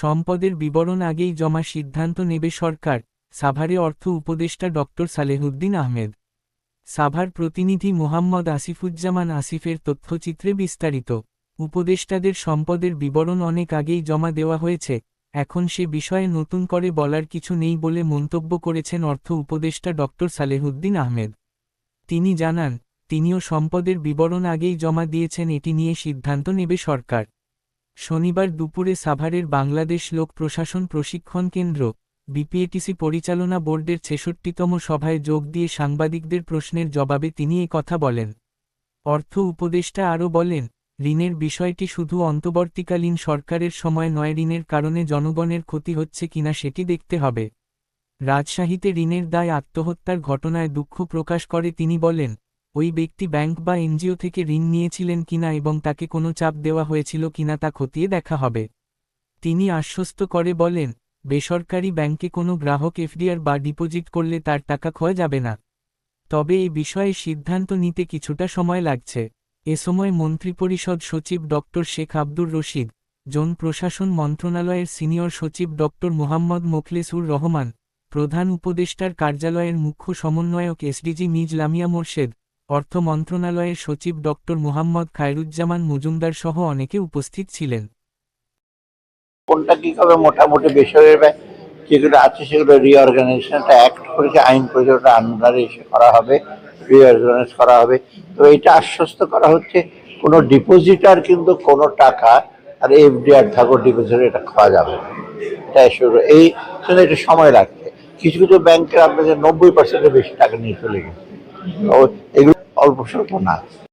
সম্পদের বিবরণ আগেই জমা সিদ্ধান্ত নেবে সরকার, সাভারে অর্থ উপদেষ্টা ডক্টর সালেহুদ্দিন আহমেদ। সাভার প্রতিনিধি মোহাম্মদ আসিফুজ্জামান আসিফের তথ্যচিত্রে বিস্তারিত। উপদেষ্টাদের সম্পদের বিবরণ অনেক আগেই জমা দেওয়া হয়েছে, এখন সে বিষয়ে নতুন করে বলার কিছু নেই বলে মন্তব্য করেছেন অর্থ উপদেষ্টা ডক্টর সালেহুদ্দিন আহমেদ। তিনি জানান, তিনিও সম্পদের বিবরণ আগেই জমা দিয়েছেন এটি নিয়ে সিদ্ধান্ত নেবে সরকার। শনিবার দুপুরে সাভারের বাংলাদেশ লোক প্রশাসন প্রশিক্ষণ কেন্দ্র, বিপিএটিসি পরিচালনা বোর্ডের ছেষট্টিতম সভায় যোগ দিয়ে সাংবাদিকদের প্রশ্নের জবাবে তিনি কথা বলেন। অর্থ উপদেষ্টা আরও বলেন, ঋণের বিষয়টি শুধু অন্তর্বর্তীকালীন সরকারের সময় নয়, ঋণের কারণে জনগণের ক্ষতি হচ্ছে কিনা সেটি দেখতে হবে। রাজশাহীতে ঋণের দায় আত্মহত্যার ঘটনায় দুঃখ প্রকাশ করে তিনি বলেন ওই ব্যক্তি ব্যাংক বা এনজিও থেকে ঋণ নিয়েছিলেন কিনা এবং তাকে কোনো চাপ দেওয়া হয়েছিল কিনা তা খতিয়ে দেখা হবে। তিনি আশ্বস্ত করে বলেন, বেসরকারি ব্যাংকে কোনো গ্রাহক এফডিআর বা ডিপোজিট করলে তার টাকা ক্ষয় যাবে না। তবে এই বিষয়ে সিদ্ধান্ত নিতে কিছুটা সময় লাগছে। এ সময় মন্ত্রিপরিষদ সচিব ড. শেখ আব্দুর রশিদ, জন প্রশাসন মন্ত্রণালয়ের সিনিয়র সচিব ড. মোহাম্মদ মোখলেসুর রহমান, প্রধান উপদেষ্টার কার্যালয়ের মুখ্য সমন্বয়ক এসডিজি মিজ লামিয়া মোর্শেদ অর্থ মন্ত্রণালয়ের সচিব ড. মোহাম্মদ খায়রুজ্জামান মজুমদার সহ অনেকে উপস্থিত ছিলেন। কোনটা মোটামুটি বেসরকারি যেগুলো আছে সেগুলো রিঅর্গানাইজেশন একটা অ্যাক্ট করেছে, আইন আন্ডারে এসে করা হবে রিঅর্গানাইজ করা হবে। তো এটা আশ্বস্ত করা হচ্ছে, কোনো ডিপোজিটার কিন্তু কোনো টাকা আর এফডিআর থাকো ডিপোজিট এটা খাওয়া যাবে এটা শুরু, এই জন্য এটা সময় লাগছে। কিছু কিছু ব্যাংকের আপনাদের নব্বই পার্সেন্টের বেশি টাকা নিয়ে চলে গেছে। এগুলো অল্প স্বল্প না।